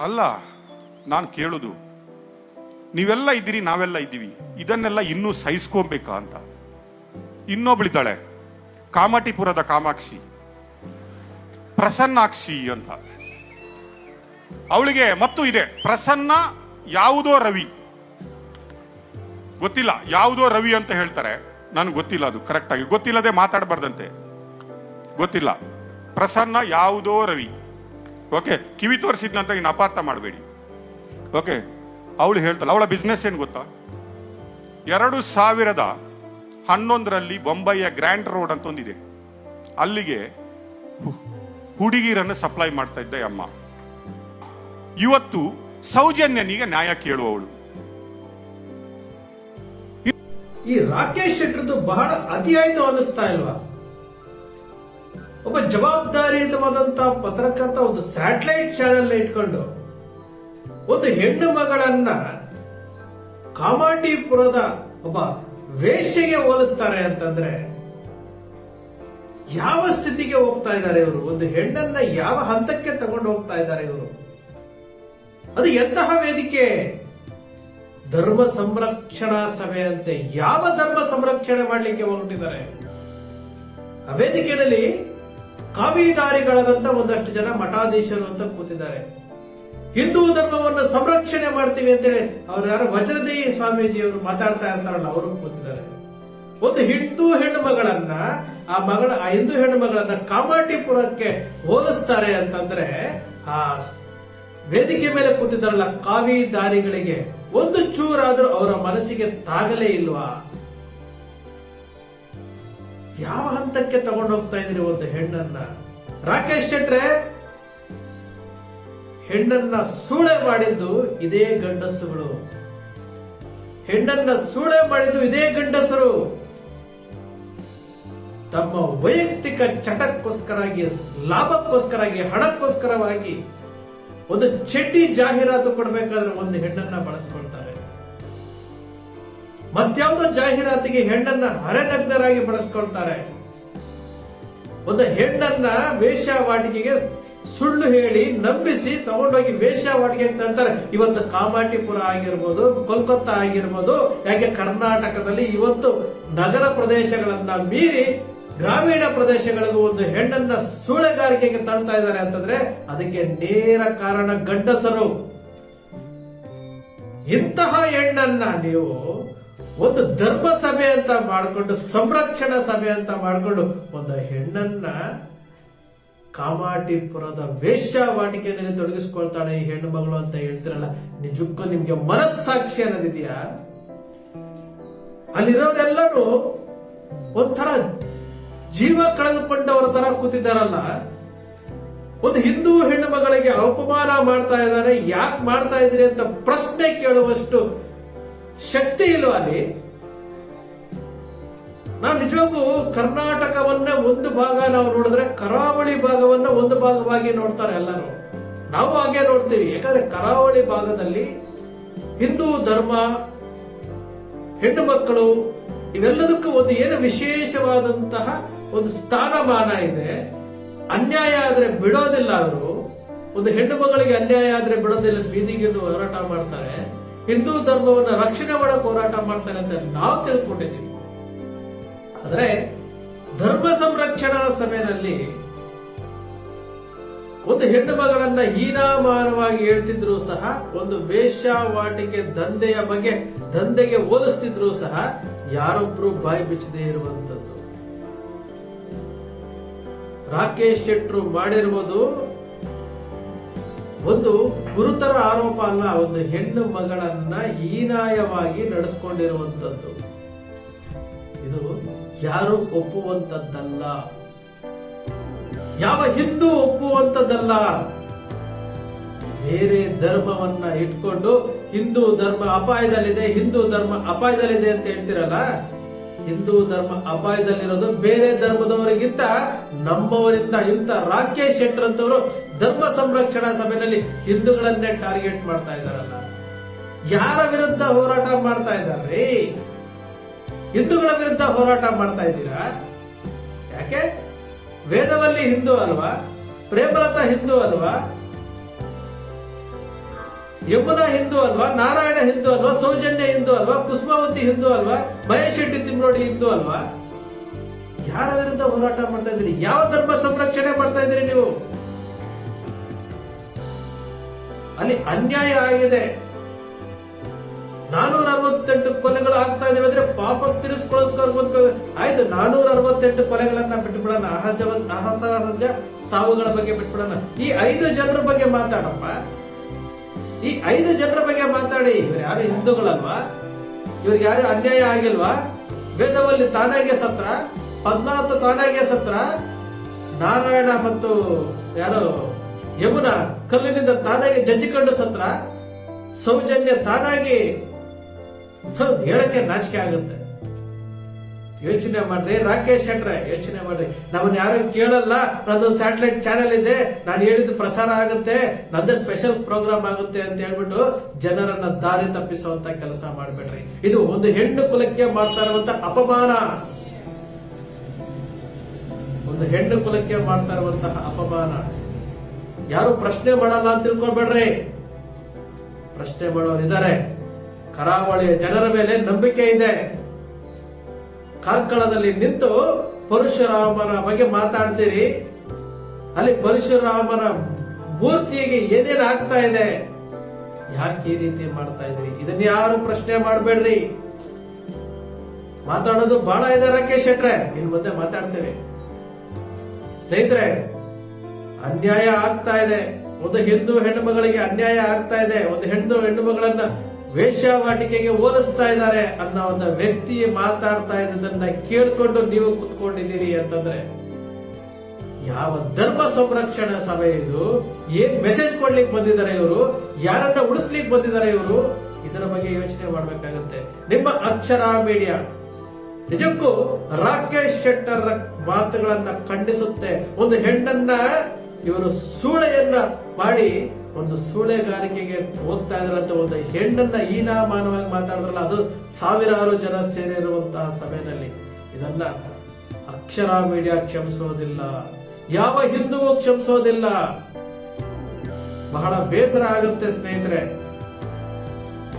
ಅಲ್ಲ, ನಾನು ಕೇಳುದು, ನೀವೆಲ್ಲ ಇದ್ದೀರಿ, ನಾವೆಲ್ಲ ಇದ್ದೀವಿ. ಇದನ್ನೆಲ್ಲ ಇನ್ನೂ ಸಹಿಸ್ಕೊಬೇಕಾ ಅಂತ. ಇನ್ನೊಬ್ಳಿದ್ದಾಳೆ, ಕಾಮಟಿಪುರದ ಕಾಮಾಕ್ಷಿ, ಪ್ರಸನ್ನಾಕ್ಷಿ ಅಂತ. ಅವಳಿಗೆ ಮತ್ತು ಇದೆ, ಪ್ರಸನ್ನ ಯಾವುದೋ ರವಿ. ಗೊತ್ತಿಲ್ಲ, ಯಾವುದೋ ರವಿ ಅಂತ ಹೇಳ್ತಾರೆ. ನನಗೆ ಗೊತ್ತಿಲ್ಲ ಅದು ಕರೆಕ್ಟ್ ಆಗಿ. ಗೊತ್ತಿಲ್ಲದೆ ಮಾತಾಡಬಾರ್ದಂತೆ. ಗೊತ್ತಿಲ್ಲ. ಪ್ರಸನ್ನ ಯಾವುದೋ ರವಿ. ಓಕೆ ಕಿವಿ ತೋರಿಸಿದ್ನಂತ ಇನ್ನು ಅಪಾರ್ಥ ಮಾಡಬೇಡಿ. ಓಕೆ ಅವಳು ಹೇಳ್ತಾಳೆ, ಅವಳ ಬಿಸ್ನೆಸ್ ಏನು ಗೊತ್ತಾ? ಎರಡು ಸಾವಿರದ ಹನ್ನೊಂದರಲ್ಲಿ ಬೊಂಬೈಯ ಗ್ರ್ಯಾಂಡ್ ರೋಡ್ ಅಂತ ಒಂದಿದೆ. ಅಲ್ಲಿಗೆ ಹುಡುಗಿರನ್ನು ಸಪ್ಲೈ ಮಾಡ್ತಾ ಇದ್ದ ಅಮ್ಮ. ಇವತ್ತು ಸೌಜನ್ಯನಿಗೆ ನ್ಯಾಯ ಕೇಳುವವಳು ಈ ರಾಕೇಶ್ ಶೆಟ್ಟರ್ದು ಬಹಳ ಅತಿಯಾಯಿತು ಅನ್ನಿಸ್ತಾ ಇಲ್ವಾ? ಒಬ್ಬ ಜವಾಬ್ದಾರಿಯುತವಾದಂಥ ಪತ್ರಕರ್ತ ಒಂದು ಸ್ಯಾಟಲೈಟ್ ಚಾನೆಲ್ ಇಟ್ಕೊಂಡು ಒಂದು ಹೆಣ್ಣು ಮಗಳನ್ನ ಕಾಮಾಟಿಪುರದ ಒಬ್ಬ ವೇಷಿಗೆ ಹೋಲಿಸ್ತಾರೆ ಅಂತಂದ್ರೆ ಯಾವ ಸ್ಥಿತಿಗೆ ಹೋಗ್ತಾ ಇದ್ದಾರೆ ಇವರು? ಒಂದು ಹೆಣ್ಣನ್ನ ಯಾವ ಹಂತಕ್ಕೆ ತಗೊಂಡು ಹೋಗ್ತಾ ಇದ್ದಾರೆ ಇವರು? ಅದು ಎಂತಹ ವೇದಿಕೆ? ಧರ್ಮ ಸಂರಕ್ಷಣಾ ಸಭೆ ಅಂತೆ. ಯಾವ ಧರ್ಮ ಸಂರಕ್ಷಣೆ ಮಾಡಲಿಕ್ಕೆ ಹೊರಟಿದ್ದಾರೆ? ಆ ವೇದಿಕೆಯಲ್ಲಿ ಕಾವಿದಾರಿಗಳಾದಂತ ಒಂದಷ್ಟು ಜನ ಮಠಾಧೀಶರು ಅಂತ ಕೂತಿದ್ದಾರೆ. ಹಿಂದೂ ಧರ್ಮವನ್ನು ಸಂರಕ್ಷಣೆ ಮಾಡ್ತೀವಿ ಅಂತೇಳಿ ಅವ್ರು ಯಾರು ವಜ್ರದೇಹಿ ಸ್ವಾಮೀಜಿ ಅವರು ಮಾತಾಡ್ತಾ ಇರ್ತಾರಲ್ಲ, ಅವರು ಕೂತಿದ್ದಾರೆ. ಒಂದು ಹಿಂದೂ ಹೆಣ್ಣು ಮಗಳನ್ನ ಆ ಮಗಳ, ಆ ಹಿಂದೂ ಹೆಣ್ಣು ಮಗಳನ್ನ ಕಾಮಾಟಿಪುರಕ್ಕೆ ಹೋಲಿಸ್ತಾರೆ ಅಂತಂದ್ರೆ, ಆ ವೇದಿಕೆ ಮೇಲೆ ಕೂತಿದ್ದಾರಲ್ಲ ಕಾವಿ ದಾರಿಗಳಿಗೆ ಒಂದು ಚೂರಾದ್ರೂ ಅವರ ಮನಸ್ಸಿಗೆ ತಾಗಲೇ ಇಲ್ವಾ? ಯಾವ ಹಂತಕ್ಕೆ ತಗೊಂಡೋಗ್ತಾ ಇದ್ರಿ ಒಂದು ಹೆಣ್ಣನ್ನ? ರಾಕೇಶ್ ಶೆಟ್ರೆ, ಹೆಣ್ಣನ್ನ ಸೂಳೆ ಮಾಡಿದ್ದು ಇದೇ ಗಂಡಸುಗಳು. ಹೆಣ್ಣನ್ನ ಸೂಳೆ ಮಾಡಿದ್ದು ಇದೇ ಗಂಡಸರು. ತಮ್ಮ ವೈಯಕ್ತಿಕ ಚಟಕ್ಕೋಸ್ಕರಾಗಿ ಲಾಭಕ್ಕೋಸ್ಕರಾಗಿ ಹಣಕ್ಕೋಸ್ಕರವಾಗಿ ಒಂದು ಚಡ್ಡಿ ಜಾಹೀರಾತು ಕೊಡಬೇಕಾದ್ರೆ ಒಂದು ಹೆಣ್ಣನ್ನ ಬಳಸ್ಕೊಳ್ತಾರೆ. ಮತ್ಯಾವುದೋ ಜಾಹೀರಾತಿಗೆ ಹೆಣ್ಣನ್ನ ಹರೆನಗ್ನರಾಗಿ ಬಳಸ್ಕೊಳ್ತಾರೆ. ಒಂದು ಹೆಣ್ಣನ್ನ ವೇಶ್ಯಾವಾಟಿಕೆಗೆ ಸುಳ್ಳು ಹೇಳಿ ನಂಬಿಸಿ ತಗೊಂಡೋಗಿ ಅಂತ ಹೇಳ್ತಾರೆ. ಇವತ್ತು ಕಾಮಾಟಿಪುರ ಆಗಿರ್ಬೋದು, ಕೋಲ್ಕತ್ತಾ ಆಗಿರ್ಬೋದು, ಯಾಕೆ ಕರ್ನಾಟಕದಲ್ಲಿ ಇವತ್ತು ನಗರ ಪ್ರದೇಶಗಳನ್ನ ಮೀರಿ ಗ್ರಾಮೀಣ ಪ್ರದೇಶಗಳಿಗೂ ಒಂದು ಹೆಣ್ಣನ್ನ ಸೂಳೆಗಾರಿಕೆಗೆ ತಳ್ತಾ ಇದ್ದಾರೆ ಅಂತಂದ್ರೆ ಅದಕ್ಕೆ ನೇರ ಕಾರಣ ಗಂಡಸರು. ಇಂತಹ ಹೆಣ್ಣನ್ನ ನೀವು ಒಂದು ಧರ್ಮ ಸಭೆ ಅಂತ ಮಾಡಿಕೊಂಡು, ಸಂರಕ್ಷಣಾ ಸಭೆ ಅಂತ ಮಾಡಿಕೊಂಡು ಒಂದು ಹೆಣ್ಣನ್ನ ಕಾಮಾಟಿಪುರದ ವೇಶ್ಯಾವಾಟಿಕೆಯಲ್ಲಿ ತೊಡಗಿಸ್ಕೊಳ್ತಾಳೆ ಈ ಹೆಣ್ಣು ಮಗಳು ಅಂತ ಹೇಳ್ತಿರಲ್ಲ, ನಿಜಕ್ಕೂ ನಿಮ್ಗೆ ಮನಸ್ಸಾಕ್ಷಿ ಅನ್ನೋದಿದೆಯಾ? ಅಲ್ಲಿರೋರೆಲ್ಲರೂ ಒಂಥರ ಜೀವ ಕಳೆದುಕೊಂಡವರ ತರ ಕೂತಿದ್ದಾರಲ್ಲ. ಒಂದು ಹಿಂದೂ ಹೆಣ್ಣು ಮಗಳಿಗೆ ಅಪಮಾನ ಮಾಡ್ತಾ ಇದ್ದಾರೆ, ಯಾಕೆ ಮಾಡ್ತಾ ಇದ್ದೀರಿ ಅಂತ ಪ್ರಶ್ನೆ ಕೇಳುವಷ್ಟು ಶಕ್ತಿ ಇಲ್ವಾ ಅಲ್ಲಿ? ನಾವು ನಿಜವಾಗೂ ಕರ್ನಾಟಕವನ್ನ ಒಂದು ಭಾಗ ನಾವು ನೋಡಿದ್ರೆ ಕರಾವಳಿ ಭಾಗವನ್ನ ಒಂದು ಭಾಗವಾಗಿ ನೋಡ್ತಾರೆ ಎಲ್ಲರೂ. ನಾವು ಹಾಗೆ ನೋಡ್ತೀವಿ. ಯಾಕಂದ್ರೆ ಕರಾವಳಿ ಭಾಗದಲ್ಲಿ ಹಿಂದೂ ಧರ್ಮ ಹೆಣ್ಣು ಮಕ್ಕಳು ಇವೆಲ್ಲದಕ್ಕೂ ಒಂದು ಏನು ವಿಶೇಷವಾದಂತಹ ಒಂದು ಸ್ಥಾನಮಾನ ಇದೆ. ಅನ್ಯಾಯ ಆದ್ರೆ ಬಿಡೋದಿಲ್ಲ ಅವರು. ಒಂದು ಹೆಣ್ಣು ಮಗಳಿಗೆ ಅನ್ಯಾಯ ಆದ್ರೆ ಬಿಡೋದಿಲ್ಲ. ಬೀದಿಗೆ ಹೋರಾಟ ಮಾಡ್ತಾರೆ. ಹಿಂದೂ ಧರ್ಮವನ್ನ ರಕ್ಷಣೆ ಮಾಡಕ್ ಹೋರಾಟ ಮಾಡ್ತಾರೆ ಅಂತ ನಾವು ತಿಳ್ಕೊಂಡಿದ್ದೀವಿ. ಆದರೆ ಧರ್ಮ ಸಂರಕ್ಷಣಾ ಸಭೆಯಲ್ಲಿ ಒಂದು ಹೆಣ್ಣು ಮಗಳನ್ನ ಹೀನಾಮಾನವಾಗಿ ಹೇಳ್ತಿದ್ರು ಸಹ, ಒಂದು ವೇಶ್ಯಾವಾಟಿಕೆ ದಂಧೆಯ ಬಗ್ಗೆ ದಂಧೆಗೆ ಓದಿಸ್ತಿದ್ರು ಸಹ ಯಾರೊಬ್ರು ಬಾಯಿ ಬಿಚ್ಚದೇ ಇರುವಂತದ್ದು. ರಾಕೇಶ್ ಶೆಟ್ರು ಮಾಡಿರುವುದು ಒಂದು ಗುರುತರ ಆರೋಪ ಅಲ್ಲ ಒಂದು ಹೆಣ್ಣು ಮಗಳನ್ನ ಹೀನಾಯವಾಗಿ ನಡೆಸ್ಕೊಂಡಿರುವಂತದ್ದು ಇದು ಯಾರು ಒಪ್ಪುವಂತದ್ದಲ್ಲ ಯಾವ ಹಿಂದೂ ಒಪ್ಪುವಂತದ್ದಲ್ಲ ಬೇರೆ ಧರ್ಮವನ್ನ ಇಟ್ಕೊಂಡು ಹಿಂದೂ ಧರ್ಮ ಅಪಾಯದಲ್ಲಿದೆ, ಹಿಂದೂ ಧರ್ಮ ಅಪಾಯದಲ್ಲಿದೆ ಅಂತ ಹೇಳ್ತಿರಲ್ಲ? ಹಿಂದೂ ಧರ್ಮ ಅಪಾಯದಲ್ಲಿರೋದು ಬೇರೆ ಧರ್ಮದವರಿಗಿಂತ ನಮ್ಮವರಿಂದ ಇಂಥ ರಾಕೇಶ್ ಶೆಟ್ಟರ್ ಅಂತವರು ಧರ್ಮ ಸಂರಕ್ಷಣಾ ಸಭೆಯಲ್ಲಿ ಹಿಂದೂಗಳನ್ನೇ ಟಾರ್ಗೆಟ್ ಮಾಡ್ತಾ ಇದಾರಲ್ಲ ಯಾರ ವಿರುದ್ಧ ಹೋರಾಟ ಮಾಡ್ತಾ ಇದ್ದಾರೆ ಹಿಂದೂಗಳ ವಿರುದ್ಧ ಹೋರಾಟ ಮಾಡ್ತಾ ಇದ್ದೀರಾ? ಯಾಕೆ? ವೇದವಲ್ಲಿ ಹಿಂದೂ ಅಲ್ವಾ? ಪ್ರೇಮಲತ ಹಿಂದೂ ಅಲ್ವಾ? ಯಮುನಾ ಹಿಂದೂ ಅಲ್ವಾ, ನಾರಾಯಣ ಹಿಂದೂ ಅಲ್ವಾ, ಸೌಜನ್ಯ ಹಿಂದೂ ಅಲ್ವಾ, ಕುಸುಮಾವತಿ ಹಿಂದೂ ಅಲ್ವಾ, ಮಹೇಶ್ ಶೆಟ್ಟಿ ತಿಮ್ರೋಡಿ ಹಿಂದೂ ಅಲ್ವಾ? ಯಾರ ವಿರುದ್ಧ ಹೋರಾಟ ಮಾಡ್ತಾ ಇದ್ದೀರಿ? ಯಾವ ಧರ್ಮ ಸಂರಕ್ಷಣೆ ಮಾಡ್ತಾ ಇದ್ದೀರಿ ನೀವು? ಅಲ್ಲಿ ಅನ್ಯಾಯ ಆಗಿದೆ. ನಾನೂರ ಅರವತ್ತೆಂಟು ಕೊಲೆಗಳು ಆಗ್ತಾ ಇದಾವೆ ಅಂದ್ರೆ ಪಾಪ ತಿರ್ಸ್ಕೊಳ್ಳೋಸ್ಕರ ಆಯ್ತು ನಾನೂರ ಅರವತ್ತೆಂಟು ಕೊಲೆಗಳನ್ನ ಬಿಟ್ಬಿಡೋಣ. ಅಹಜ ಅಹಸಹಜ ಸಾವುಗಳ ಬಗ್ಗೆ ಬಿಟ್ಬಿಡೋಣ. ಈ ಐದು ಜನರ ಬಗ್ಗೆ ಮಾತಾಡಪ್ಪ. ಈ ಐದು ಜನರ ಬಗ್ಗೆ ಮಾತಾಡಿ. ಇವ್ರು ಯಾರು ಹಿಂದೂಗಳಲ್ವಾ? ಇವ್ರಿಗೆ ಯಾರು ಅನ್ಯಾಯ ಆಗಿಲ್ವಾ? ವೇದವಲ್ಲಿ ತಾನಾಗೆ ಸತ್ರ, ಪದ್ಮನಾಥ ತಾನಾಗೆ ಸತ್ರ. ನಾರಾಯಣ ಮತ್ತು ಯಾರು, ಯಮುನಾ ಕಲ್ಲಿನಿಂದ ತಾನಾಗಿ ಜಜ್ಜಿಕೊಂಡು ಸತ್ರ. ಸೌಜನ್ಯ ತಾನಾಗಿ ಹೇಳಕ್ಕೆ ನಾಚಿಕೆ ಆಗುತ್ತೆ. ಯೋಚನೆ ಮಾಡ್ರಿ, ರಾಕೇಶ್ ಶೆಟ್ರೆ ಯೋಚನೆ ಮಾಡ್ರಿ. ನಮ್ಮನ್ನ ಯಾರು ಕೇಳಲ್ಲ, ನಂದೊಂದು ಸ್ಯಾಟಲೈಟ್ ಚಾನೆಲ್ ಇದೆ. ನಾನು ಹೇಳಿದ್ದು ಪ್ರಸಾರ ಆಗುತ್ತೆ, ನಂದೇ ಸ್ಪೆಷಲ್ ಪ್ರೋಗ್ರಾಮ್ ಆಗುತ್ತೆ ಅಂತ ಹೇಳ್ಬಿಟ್ಟು ಜನರನ್ನ ದಾರಿ ತಪ್ಪಿಸುವಂತ ಕೆಲಸ ಮಾಡ್ಬೇಡ್ರಿ. ಇದು ಒಂದು ಹೆಣ್ಣು ಕುಲಕ್ಕೆ ಮಾಡ್ತಾ ಇರುವಂತ ಅಪಮಾನ. ಒಂದು ಹೆಣ್ಣು ಕುಲಕ್ಕೆ ಮಾಡ್ತಾ ಇರುವಂತಹ ಅಪಮಾನ. ಯಾರು ಪ್ರಶ್ನೆ ಮಾಡಲ್ಲ ಅಂತ ತಿಳ್ಕೊಳ್ಬೇಡ್ರಿ ಪ್ರಶ್ನೆ ಮಾಡೋರಿದ್ದಾರೆ. ಕರಾವಳಿಯ ಜನರ ಮೇಲೆ ನಂಬಿಕೆ ಇದೆ. ಕಾರ್ಕಳದಲ್ಲಿ ನಿಂತು ಪರಶುರಾಮನ ಬಗ್ಗೆ ಮಾತಾಡ್ತೀರಿ? ಅಲ್ಲಿ ಪರಶುರಾಮನ ಮೂರ್ತಿಗೆ ಏನೇನು ಆಗ್ತಾ ಇದೆ? ಯಾಕೆ ಈ ರೀತಿ ಮಾಡ್ತಾ ಇದ್ರಿ ಇದನ್ನ ಯಾರು ಪ್ರಶ್ನೆ ಮಾಡಬೇಡ್ರಿ? ಮಾತಾಡೋದು ಬಹಳ ಇದೆ ರಾಕೇಶ್ ಶೆಟ್ರೆ. ಇನ್ ಮುಂದೆ ಮಾತಾಡ್ತೇವೆ. ಸ್ನೇಹಿತರೆ, ಅನ್ಯಾಯ ಆಗ್ತಾ ಇದೆ. ಒಂದು ಹಿಂದೂ ಹೆಣ್ಣು ಮಗಳಿಗೆ ಅನ್ಯಾಯ ಆಗ್ತಾ ಇದೆ. ಒಂದು ಹೆಣ್ಣು ಹೆಣ್ಣು ಮಗಳನ್ನ ವೇಶ್ಯಾವಾಟಿಕೆಗೆ ಹೋಲಿಸ್ತಾ ಇದ್ದಾರೆ ಅನ್ನೋ ಒಂದು ವ್ಯಕ್ತಿ ಮಾತಾಡ್ತಾ ಇದ್ದದನ್ನ ಕೇಳ್ಕೊಂಡು ನೀವು ಕುತ್ಕೊಂಡಿದ್ದೀರಿ ಅಂತಂದ್ರೆ, ಯಾವ ಧರ್ಮ ಸಂರಕ್ಷಣಾ ಸಭೆ ಇದು? ಏನ್ ಮೆಸೇಜ್ ಕೊಡ್ಲಿಕ್ಕೆ ಬಂದಿದ್ದಾರೆ ಇವರು? ಯಾರನ್ನ ಉಳಿಸ್ಲಿಕ್ಕೆ ಬಂದಿದ್ದಾರೆ ಇವರು? ಇದರ ಬಗ್ಗೆ ಯೋಚನೆ ಮಾಡ್ಬೇಕಾಗತ್ತೆ. ನಿಮ್ಮ ಅಕ್ಷರ ಮೀಡಿಯಾ. ನಿಜಕ್ಕೂ ರಾಕೇಶ್ ಶೆಟ್ಟರ್ ಮಾತುಗಳನ್ನ ಖಂಡಿಸುತ್ತೆ. ಒಂದು ಹೆಣ್ಣನ್ನ, ಇವರು ಸೂಳೆಯನ್ನ ಮಾಡಿ ಒಂದು ಸೂಳೆಗಾರಿಕೆಗೆ ಹೋಗ್ತಾ ಇದ್ರಂತ ಒಂದು ಹೆಣ್ಣನ್ನ ಹೀನಾಮಾನವಾಗಿ ಮಾತಾಡಿದ್ರಲ್ಲ, ಅದು ಸಾವಿರಾರು ಜನ ಸೇರಿರುವಂತಹ ಸಭೆಯಲ್ಲಿ. ಇದನ್ನ ಅಕ್ಷರ ಮೀಡಿಯಾ ಕ್ಷಮಿಸೋದಿಲ್ಲ, ಯಾವ ಹಿಂದುವು ಕ್ಷಮಿಸೋದಿಲ್ಲ. ಬಹಳ ಬೇಸರ ಆಗುತ್ತೆ ಸ್ನೇಹಿತರೆ.